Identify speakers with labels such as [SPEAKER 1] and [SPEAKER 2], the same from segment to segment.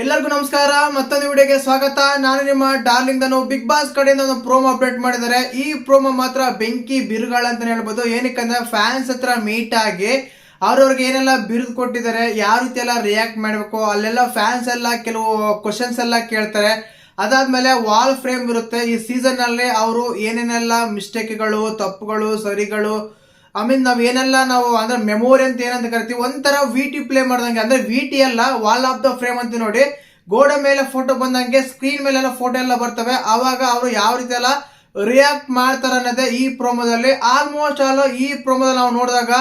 [SPEAKER 1] ಎಲ್ಲರಿಗೂ ನಮಸ್ಕಾರ, ಮತ್ತೊಂದು ವಿಡಿಯೋಗೆ ಸ್ವಾಗತ. ನಾನು ನಿಮ್ಮ ಡಾರ್ಲಿಂಗ್ ದನು ಬಿಗ್ ಬಾಸ್ ಕಡೆಯಿಂದ ಒಂದು ಪ್ರೋಮೋ ಅಪ್ಡೇಟ್ ಮಾಡಿದ್ದಾರೆ. ಈ ಪ್ರೋಮೋ ಮಾತ್ರ ಬೆಂಕಿ ಬಿರುಗಾಳ ಅಂತ ಹೇಳ್ಬೋದು. ಏನಕ್ಕಂದ್ರೆ ಫ್ಯಾನ್ಸ್ ಹತ್ರ ಮೀಟ್ ಆಗಿ ಅವ್ರವ್ರಿಗೆ ಏನೆಲ್ಲ ಬಿರುದು ಕೊಟ್ಟಿದ್ದಾರೆ, ಯಾವ ರೀತಿ ಎಲ್ಲ ರಿಯಾಕ್ಟ್ ಮಾಡಬೇಕು, ಅಲ್ಲೆಲ್ಲ ಫ್ಯಾನ್ಸ್ ಎಲ್ಲ ಕೆಲವು ಕ್ವಶನ್ಸ್ ಎಲ್ಲ ಕೇಳ್ತಾರೆ. ಅದಾದ್ಮೇಲೆ ವಾಲ್ ಫ್ರೇಮ್ ಇರುತ್ತೆ. ಈ ಸೀಸನ್ ಅಲ್ಲಿ ಅವರು ಏನೇನೆಲ್ಲ ಮಿಸ್ಟೇಕ್ಗಳು ತಪ್ಪುಗಳು, ಸರಿಗಳು ನಾವು ನಾವ್ ಏನೆಲ್ಲ ನಾವು ಅಂದ್ರೆ ಮೆಮೊರಿ ಅಂತ ಏನಂತ ಕರಿತೀವಿ, ಒಂಥರ ವಿ ಟಿ ಪ್ಲೇ ಮಾಡ್ದಂಗೆ. ಅಂದ್ರೆ ವಿ ಟಿ ಎಲ್ಲ ವಾಲ್ ಆಫ್ ದ ಫ್ರೇಮ್ ಅಂತ ನೋಡಿ. ಗೋಡೆ ಮೇಲೆ ಫೋಟೋ ಬಂದಂಗೆ ಸ್ಕ್ರೀನ್ ಮೇಲೆಲ್ಲ ಫೋಟೋ ಎಲ್ಲ ಬರ್ತವೆ. ಆವಾಗ ಅವರು ಯಾವ ರೀತಿ ಎಲ್ಲ ರಿಯಾಕ್ಟ್ ಮಾಡ್ತಾರೆ ಅನ್ನೋದೇ ಈ ಪ್ರೋಮೋದಲ್ಲಿ ಆಲ್ಮೋಸ್ಟ್ ಆಲ್ ಈ ಪ್ರೋಮೋದಲ್ಲಿ ನಾವು ನೋಡಿದಾಗ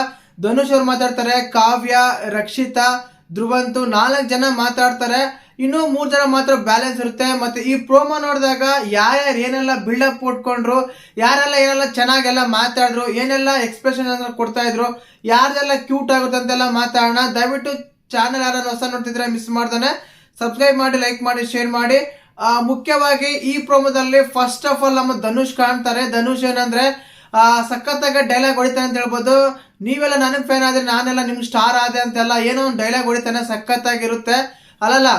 [SPEAKER 1] ಧನುಷ್ ಅವ್ರು ಮಾತಾಡ್ತಾರೆ, ಕಾವ್ಯ, ರಕ್ಷಿತಾ, ಧ್ರುವಂತು ನಾಲ್ಕು ಜನ ಮಾತಾಡ್ತಾರೆ. ಇನ್ನು ಮೂರ್ ಜನ ಮಾತ್ರ ಬ್ಯಾಲೆನ್ಸ್ ಇರುತ್ತೆ. ಮತ್ತೆ ಈ ಪ್ರೋಮೋ ನೋಡಿದಾಗ ಯಾರ್ಯಾರು ಏನೆಲ್ಲ ಬಿಲ್ಡಪ್ ಕೊಟ್ಕೊಂಡ್ರು, ಯಾರೆಲ್ಲ ಏನೆಲ್ಲ ಚೆನ್ನಾಗೆಲ್ಲ ಮಾತಾಡಿದ್ರು, ಏನೆಲ್ಲ ಎಕ್ಸ್ಪ್ರೆಷನ್ ಕೊಡ್ತಾ ಇದ್ರು ಯಾರ್ದೆಲ್ಲ ಕ್ಯೂಟ್ ಆಗುತ್ತೆ ಅಂತೆಲ್ಲ ಮಾತಾಡೋಣ. ದಯವಿಟ್ಟು ಚಾನಲ್ ಯಾರು ಹೊಸ ನೋಡ್ತಿದ್ರೆ ಮಿಸ್ ಮಾಡ್ತಾನೆ ಸಬ್ಸ್ಕ್ರೈಬ್ ಮಾಡಿ ಲೈಕ್ ಮಾಡಿ ಶೇರ್ ಮಾಡಿ. ಮುಖ್ಯವಾಗಿ ಈ ಪ್ರೋಮೋದಲ್ಲಿ ಫಸ್ಟ್ ಆಫ್ ಆಲ್ ನಮ್ಮ ಧನುಷ್ ಕಾಣ್ತಾರೆ. ಧನುಷ್ ಏನಂದ್ರೆ ಸಖತ್ತಾಗಿ ಡೈಲಾಗ್ ಹೊಡಿತಾನೆ ಅಂತ ಹೇಳ್ಬೋದು. ನೀವೆಲ್ಲ ನನಗೆ ಫ್ಯಾನ್ ಆದ್ರೆ ನಾನೆಲ್ಲ ನಿಮ್ಗೆ ಸ್ಟಾರ್ ಆದೆ ಅಂತೆಲ್ಲ ಏನೋ ಒಂದು ಡೈಲಾಗ್ ಹೊಡಿತಾನೆ ಸಖತ್ತಾಗಿರುತ್ತೆ. ಅಲ್ಲಲ್ಲ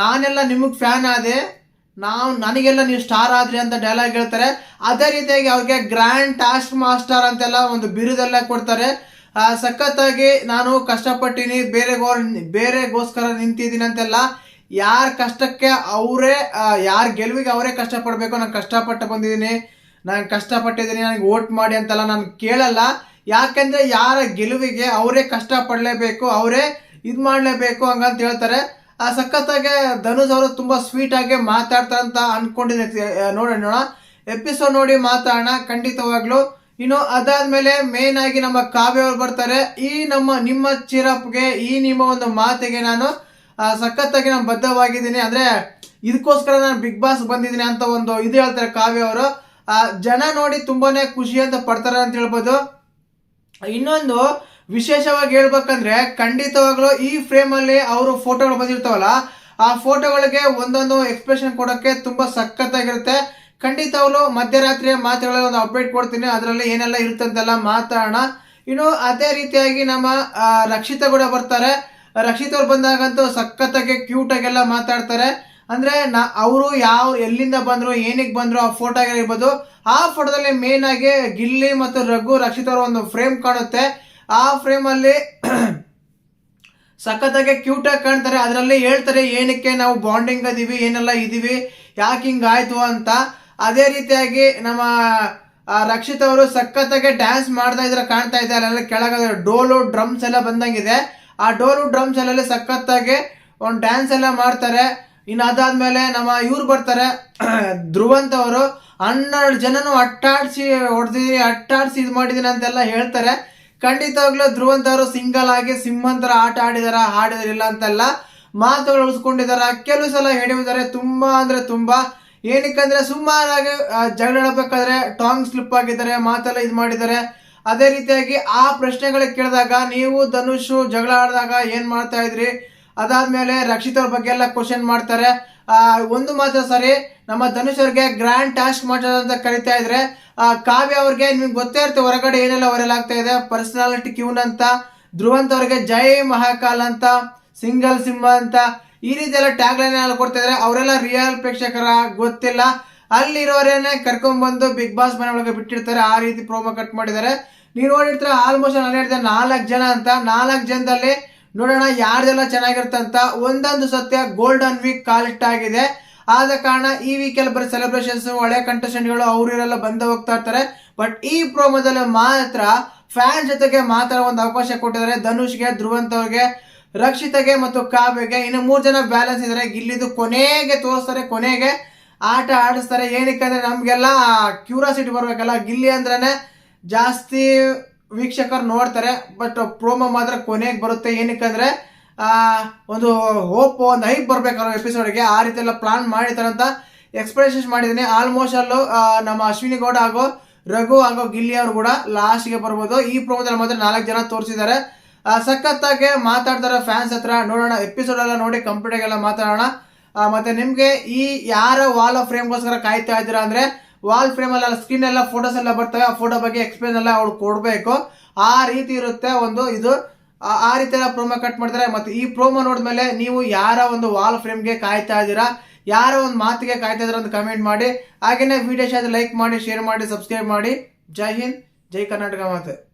[SPEAKER 1] ನಾನೆಲ್ಲ ನಿಮಗೆ ಫ್ಯಾನ್ ಆದೆ. ನಾವು ನನಗೆಲ್ಲ ನೀವು ಸ್ಟಾರ್ ಆದ್ರಿ ಅಂತ ಡೈಲಾಗ್ ಹೇಳ್ತಾರೆ. ಅದೇ ರೀತಿಯಾಗಿ ಅವ್ರಿಗೆ ಗ್ರ್ಯಾಂಡ್ ಟಾಸ್ಕ್ ಮಾಸ್ಟರ್ ಅಂತೆಲ್ಲ ಒಂದು ಬಿರುದೆಲ್ಲ ಕೊಡ್ತಾರೆ. ಸಖತ್ತಾಗಿ ನಾನು ಕಷ್ಟಪಟ್ಟಿನಿ, ಬೇರೆ ಬೇರೆಗೋಸ್ಕರ ನಿಂತಿದ್ದೀನಿ ಅಂತೆಲ್ಲ. ಯಾರ ಕಷ್ಟಕ್ಕೆ ಅವರೇ ಯಾರ ಗೆಲುವಿಗೆ ಅವರೇ ಕಷ್ಟಪಡಬೇಕು, ನಾನು ಕಷ್ಟಪಟ್ಟು ಬಂದಿದ್ದೀನಿ ನಾನು ಕಷ್ಟಪಟ್ಟಿದ್ದೀನಿ ನನಗೆ ವೋಟ್ ಮಾಡಿ ಅಂತೆಲ್ಲ ನಾನು ಕೇಳಲ್ಲ. ಯಾಕೆಂದರೆ ಯಾರ ಗೆಲುವಿಗೆ ಅವರೇ ಕಷ್ಟಪಡಲೇಬೇಕು, ಅವರೇ ಇದು ಮಾಡಲೇಬೇಕು ಹಂಗಂತ ಹೇಳ್ತಾರೆ. ಆ ಸಖತ್ತಾಗೆ ಧನುಷ್ ಅವರು ತುಂಬಾ ಸ್ವೀಟ್ ಆಗಿ ಮಾತಾಡ್ತಾರೆ ಅಂತ ಅಂದ್ಕೊಂಡಿದ್ದೆ ನೋಡೋಣ ಎಪಿಸೋಡ್ ನೋಡಿ ಮಾತಾಡೋಣ ಖಂಡಿತವಾಗ್ಲು. ಇನ್ನು ಅದಾದ್ಮೇಲೆ ಮೇನ್ ಆಗಿ ನಮ್ಮ ಕಾವ್ಯ ಅವ್ರು ಬರ್ತಾರೆ. ಈ ನಮ್ಮ ನಿಮ್ಮ ಚಿರಪ್ಗೆ ಈ ನಿಮ್ಮ ಒಂದು ಮಾತಿಗೆ ನಾನು ಸಖತ್ತಾಗಿ ನಾನು ಬದ್ಧವಾಗಿದ್ದೀನಿ. ಅಂದ್ರೆ ಇದಕ್ಕೋಸ್ಕರ ನಾನು ಬಿಗ್ ಬಾಸ್ ಬಂದಿದ್ದೀನಿ ಅಂತ ಒಂದು ಇದು ಹೇಳ್ತಾರೆ ಕಾವ್ಯ ಅವರು. ಆ, ಜನ ನೋಡಿ ತುಂಬಾನೇ ಖುಷಿ ಅಂತ ಪಡ್ತಾರೆ ಅಂತ ಹೇಳ್ಬೋದು. ಇನ್ನೊಂದು ವಿಶೇಷವಾಗಿ ಹೇಳ್ಬೇಕಂದ್ರೆ ಖಂಡಿತವಾಗ್ಲೂ ಈ ಫ್ರೇಮ್ ಅಲ್ಲಿ ಅವರು ಫೋಟೋಗಳು ಬಂದಿರ್ತಾವಲ್ಲ, ಆ ಫೋಟೋಗಳಿಗೆ ಒಂದೊಂದು ಎಕ್ಸ್ಪ್ರೆಷನ್ ಕೊಡೋಕೆ ತುಂಬಾ ಸಖತ್ತಾಗಿರುತ್ತೆ. ಖಂಡಿತವಾಗ್ಲೂ ಮಧ್ಯರಾತ್ರಿಯ ಮಾತುಗಳಲ್ಲಿ ಒಂದು ಅಪ್ಡೇಟ್ ಕೊಡ್ತೀನಿ, ಅದರಲ್ಲಿ ಏನೆಲ್ಲ ಇರುತ್ತೆ ಅಂತೆಲ್ಲ ಮಾತಾಡೋಣ. ಇನ್ನು ಅದೇ ರೀತಿಯಾಗಿ ನಮ್ಮ ರಕ್ಷಿತ ಕೂಡ ಬರ್ತಾರೆ. ರಕ್ಷಿತ ಅವ್ರು ಬಂದಾಗಂತೂ ಸಖತ್ತಾಗಿ ಕ್ಯೂಟ್ ಆಗೆಲ್ಲ ಮಾತಾಡ್ತಾರೆ. ಅಂದ್ರೆ ನಾ, ಅವರು ಯಾವ, ಎಲ್ಲಿಂದ ಬಂದ್ರು, ಏನಕ್ಕೆ ಬಂದ್ರು ಆ ಫೋಟೋ ಆಗಿರ್ಬೋದು, ಆ ಫೋಟೋದಲ್ಲಿ ಮೇನ್ ಆಗಿ ಗಿಲ್ಲಿ ಮತ್ತು ರಘು, ರಕ್ಷಿತ್ ಅವರ ಒಂದು ಫ್ರೇಮ್ ಕಾಣುತ್ತೆ. ಆ ಫ್ರೇಮ್ ಅಲ್ಲಿ ಸಖತ್ತಾಗಿ ಕ್ಯೂಟ್ ಆಗಿ ಕಾಣ್ತಾರೆ. ಅದರಲ್ಲಿ ಹೇಳ್ತಾರೆ, ಏನಕ್ಕೆ ನಾವು ಬಾಂಡಿಂಗ್ ಅದೀವಿ, ಏನೆಲ್ಲ ಇದೀವಿ, ಯಾಕೆ ಹಿಂಗ್ ಆಯ್ತು ಅಂತ. ಅದೇ ರೀತಿಯಾಗಿ ನಮ್ಮ ರಕ್ಷಿತ್ ಅವರು ಸಖತ್ತಾಗಿ ಡ್ಯಾನ್ಸ್ ಮಾಡ್ತಾ ಇದ್ರೆ, ಕಾಣ್ತಾ ಇದೆ. ಅಲ್ಲೆಲ್ಲ ಕೆಳಗಡೆ ಡೋಲು, ಡ್ರಮ್ಸ್ ಎಲ್ಲ ಬಂದಂಗಿದೆ. ಆ ಡೋಲು, ಡ್ರಮ್ಸ್ ಎಲ್ಲ ಸಖತ್ತಾಗಿ ಒಂದು ಡ್ಯಾನ್ಸ್ ಎಲ್ಲ ಮಾಡ್ತಾರೆ. ಇನ್ನು ಅದಾದ್ಮೇಲೆ ನಮ್ಮ ಇವ್ರು ಬರ್ತಾರೆ, ಧ್ರುವಂತ ಅವರು. ಹನ್ನೆರಡು ಜನನು ಅಟ್ಟಾಡಿಸಿ ಹೊಡೆದಿದ್ದೀನಿ ಅಟ್ಟಾಡಿಸಿ ಇದು ಮಾಡಿದ್ದೀನಿ ಅಂತೆಲ್ಲ ಹೇಳ್ತಾರೆ. ಖಂಡಿತವಾಗ್ಲೂ ಧ್ರುವಂತ್ ಅವರು ಸಿಂಗಲ್ ಆಗಿ ಸಿಂಹಂತರ ಆಟ ಆಡಿದಾರ ಆಡಿದಾರಿಲ್ಲ ಅಂತೆಲ್ಲ, ಮಾತುಗಳು ಉಳಿಸ್ಕೊಂಡಿದಾರ, ಕೆಲವು ಸಲ ಹೇಳಿದ್ದಾರೆ ತುಂಬಾ ಅಂದ್ರೆ ತುಂಬಾ. ಏನಕ್ಕಂದ್ರೆ ಸುಮಾರಾಗಿ ಜಗಳ ಹೇಳಬೇಕಾದ್ರೆ ಟಾಂಗ್ ಸ್ಲಿಪ್ ಆಗಿದ್ದಾರೆ, ಮಾತೆಲ್ಲ ಇದು ಮಾಡಿದ್ದಾರೆ. ಅದೇ ರೀತಿಯಾಗಿ ಆ ಪ್ರಶ್ನೆಗಳಿಗೆ ಕೇಳಿದಾಗ ನೀವು ಧನುಷ್ ಜಗಳ ಆಡಿದಾಗ ಏನ್ ಮಾಡ್ತಾ ಇದ್ರಿ? ಅದಾದ್ಮೇಲೆ ರಕ್ಷಿತ್ ಅವ್ರ ಬಗ್ಗೆ ಎಲ್ಲ ಕ್ವಶನ್ ಮಾಡ್ತಾರೆ ಒಂದು ಮಾತ್ರ ಸರಿ ನಮ್ಮ ಧನುಷ್ ಅವ್ರಿಗೆ ಗ್ರ್ಯಾಂಡ್ ಟಾಸ್ಕ್ ಮಾಡೋದು ಅಂತ ಕರಿತಾ ಇದ್ರೆ ಆ, ಕಾವ್ಯ ಅವ್ರಿಗೆ ನಿಮ್ಗೆ ಗೊತ್ತೇ ಇರುತ್ತೆ ಹೊರಗಡೆ ಏನೆಲ್ಲ ವೈರಲ್ ಆಗ್ತಾ ಇದೆ. ಪರ್ಸನಾಲಿಟಿ ಕ್ಯೂನ್ ಅಂತ ಧ್ರುವಂತ ಅವ್ರಿಗೆ ಜೈ ಮಹಾಕಾಲ್ ಅಂತ ಸಿಂಗಲ್ ಸಿಂಹ ಅಂತ ಈ ರೀತಿ ಎಲ್ಲ ಟ್ಯಾಗ್ ಲೈನ್ ಎಲ್ಲ ಕೊಡ್ತಾ ಇದ್ರೆ ಅವರೆಲ್ಲ ರಿಯಲ್ ಪ್ರೇಕ್ಷಕರ ಗೊತ್ತಿಲ್ಲ. ಅಲ್ಲಿರೋರೇನೆ ಕರ್ಕೊಂಡ್ ಬಂದು ಬಿಗ್ ಬಾಸ್ ಮನೆ ಒಳಗೆ ಬಿಟ್ಟಿರ್ತಾರೆ. ಆ ರೀತಿ ಪ್ರೋಮೋ ಕಟ್ ಮಾಡಿದ್ದಾರೆ. ನೀವು ನೋಡಿರ್ತಾರೆ ಆಲ್ಮೋಸ್ಟ್ ನಾನು ಹೇಳಿದೆ ನಾಲ್ಕು ಜನ ಅಂತ. ನಾಲ್ಕು ಜನದಲ್ಲಿ ನೋಡೋಣ ಯಾರ್ದೆಲ್ಲ ಚೆನ್ನಾಗಿರುತ್ತೆ ಒಂದೊಂದು ಸತ್ಯ ಗೋಲ್ಡನ್ ವೀಕ್ ಕಾಲಿಟ್ ಆಗಿದೆ. ಆದ ಕಾರಣ ಈ ವೀಕಲ್ಲಿ ಬರೀ ಸೆಲೆಬ್ರೇಷನ್ಸ್ ಒಳ್ಳೆ ಕಂಟೆಸ್ಟೆಂಟ್ಗಳು ಗಳು ಇವರೆಲ್ಲ ಬಂದು ಹೋಗ್ತಾ ಇರ್ತಾರೆ. ಬಟ್ ಈ ಪ್ರೋಮೋದಲ್ಲಿ ಮಾತ್ರ ಫ್ಯಾನ್ ಜೊತೆಗೆ ಮಾತಾಡೋ ಒಂದು ಅವಕಾಶ ಕೊಟ್ಟಿದ್ದಾರೆ. ಧನುಷ್ಗೆ, ಧ್ರುವಂತ್ ಅವ್ರಿಗೆ, ರಕ್ಷಿತಗೆ ಮತ್ತು ಕಾವ್ಯಗೆ. ಇನ್ನು ಮೂರು ಜನ ಬ್ಯಾಲೆನ್ಸ್ ಇದ್ದಾರೆ. ಗಿಲ್ಲಿದು ಕೊನೆಗೆ ತೋರಿಸ್ತಾರೆ, ಕೊನೆಗೆ ಆಟ ಆಡಿಸ್ತಾರೆ. ಏನಕ್ಕೆ ಅಂದ್ರೆ ನಮ್ಗೆಲ್ಲ ಕ್ಯೂರಿಯಾಸಿಟಿ ಬರ್ಬೇಕಲ್ಲ. ಗಿಲ್ಲಿ ಅಂದ್ರೆ ಜಾಸ್ತಿ ವೀಕ್ಷಕರು ನೋಡ್ತಾರೆ ಬಟ್ ಪ್ರೋಮೋ ಮಾತ್ರ ಕೊನೆಗೆ ಬರುತ್ತೆ. ಏನಕ್ಕಂದ್ರೆ ಒಂದು ಹೋಪ್ ಒಂದು ಹೈಪ್ ಎಪಿಸೋಡ್ ಎಪಿಸೋಡ್ಗೆ ಆ ರೀತಿ ಎಲ್ಲ ಪ್ಲಾನ್ ಮಾಡಿರ್ತಾರೆ ಅಂತ ಎಕ್ಸ್ಪ್ರೆಷನ್ ಮಾಡಿದ್ದೀನಿ. ಆಲ್ಮೋಸ್ಟ್ ಅಲ್ಲೂ ನಮ್ಮ ಅಶ್ವಿನಿ ಗೌಡ ಹಾಗೂ ರಘು ಹಾಗೂ ಗಿಲ್ಲಿ ಅವರು ಕೂಡ ಲಾಸ್ಟ್ಗೆ ಬರ್ಬೋದು. ಈ ಪ್ರೋಮೋದಲ್ಲಿ ಮಾತ್ರ ನಾಲ್ಕು ಜನ ತೋರಿಸಿದ್ದಾರೆ. ಸಖತ್ತಾಗಿ ಮಾತಾಡ್ತಾರೆ ಫ್ಯಾನ್ಸ್ ಹತ್ರ. ನೋಡೋಣ ಎಪಿಸೋಡ್ ಎಲ್ಲ ನೋಡಿ ಕಂಪ್ಯೂಟರ್ ಎಲ್ಲ ಮಾತಾಡೋಣ. ಮತ್ತೆ ನಿಮ್ಗೆ ಈ ಯಾರ ವಾಲ್ ಆಫ್ ಫ್ರೇಮ್ಗೋಸ್ಕರ ಕಾಯ್ತಾ ಇದ್ದೀರಾ ಅಂದ್ರೆ ವಾಲ್ ಫ್ರೇಮ್ ಅಲ್ಲಿ ಸ್ಕ್ರೀನ್ ಎಲ್ಲ ಫೋಟೋಸ್ ಎಲ್ಲ ಬರ್ತವೆ, ಆ ಫೋಟೋ ಬಗ್ಗೆ ಎಕ್ಸ್ಪ್ಲೇನ್ ಎಲ್ಲ ಅವ್ರು ಕೊಡಬೇಕು. ಆ ರೀತಿ ಇರುತ್ತೆ ಒಂದು ಇದು. ಆ- ರೀತಿ ಎಲ್ಲ ಪ್ರೋಮೋ ಕಟ್ ಮಾಡ್ತಾರೆ. ಮತ್ತು ಈ ಪ್ರೋಮೋ ನೋಡಿದ್ಮೇಲೆ ನೀವು ಯಾರ ಒಂದು ವಾಲ್ ಫ್ರೇಮ್ಗೆ ಕಾಯ್ತಾ ಇದ್ದೀರಾ, ಯಾರ ಒಂದು ಮಾತಿಗೆ ಕಾಯ್ತಾ ಇದ್ದೀರಾ ಅಂತ ಕಮೆಂಟ್ ಮಾಡಿ. ಹಾಗೆಯೇ ವಿಡಿಯೋ ಶಾಲೆ ಲೈಕ್ ಮಾಡಿ ಶೇರ್ ಮಾಡಿ ಸಬ್ಸ್ಕ್ರೈಬ್ ಮಾಡಿ. ಜೈ ಹಿಂದ್, ಜೈ ಕರ್ನಾಟಕ ಮಾತೆ.